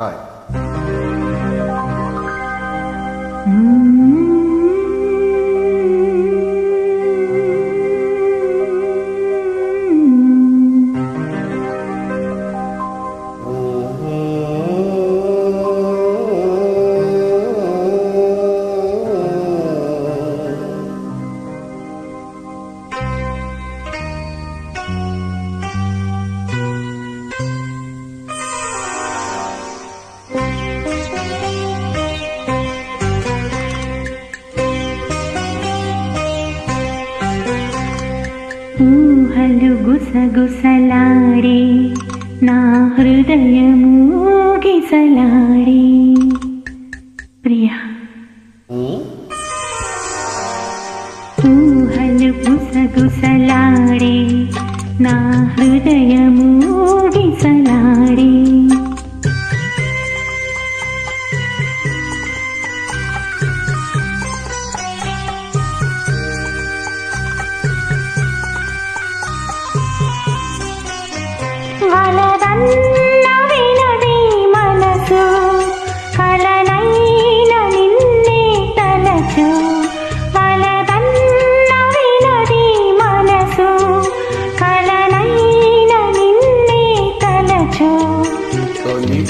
嗨。ఊహలు గుసగుసలాడే నా హృదయము గిసలాడే ప్రియా. ఊహలు గుసగుసలాడే నా హృదయము గిసలాడే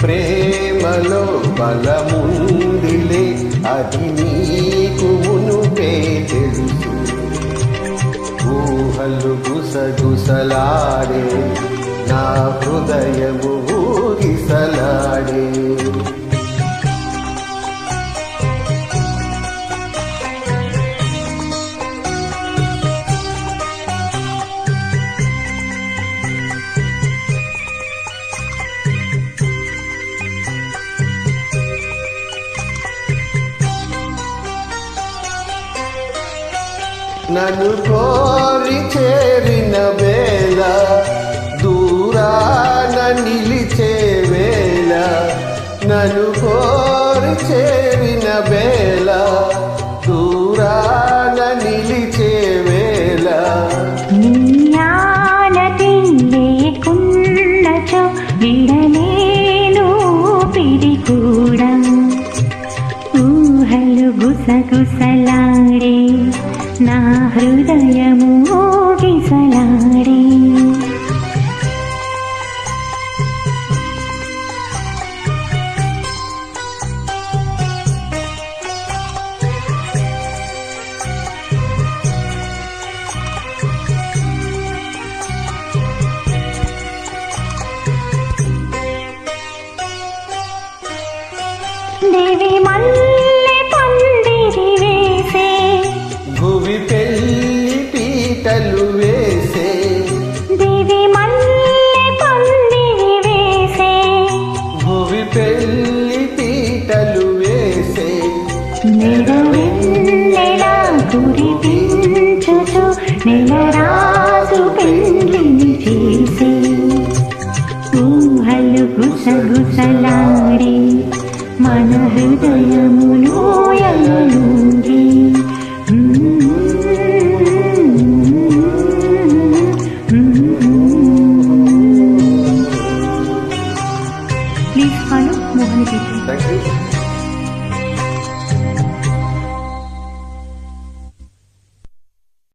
ప్రేమలో బలముందిలే అది నీకు మునుపే తెలుసు. ఊహలు గుసగుసలాడే నా హృదయము ఊగిసలాడే. నన్ను కోరి చేరిన వేళ దూరాన నిలిచే వేళ నన్ను కోరి చేరిన వేళ దూరాన నిలిచే వేళ. నీయానతి లేకున్నచో విడలేను పిడి కూడా ఊహలు గుసగుసలాడే నా హృదయము గిసలాడే దేవి మల్లె దండలు వేసే. దివి మల్లె పందిరి వేసే. భువి పెళ్ళి తీటలు వేసే. నేడు వెళ్ళెలా కురిపించుచు నెల రాజు పెళ్ళిని చేసే. ఊహలు మన హృదయం Tá Thank you.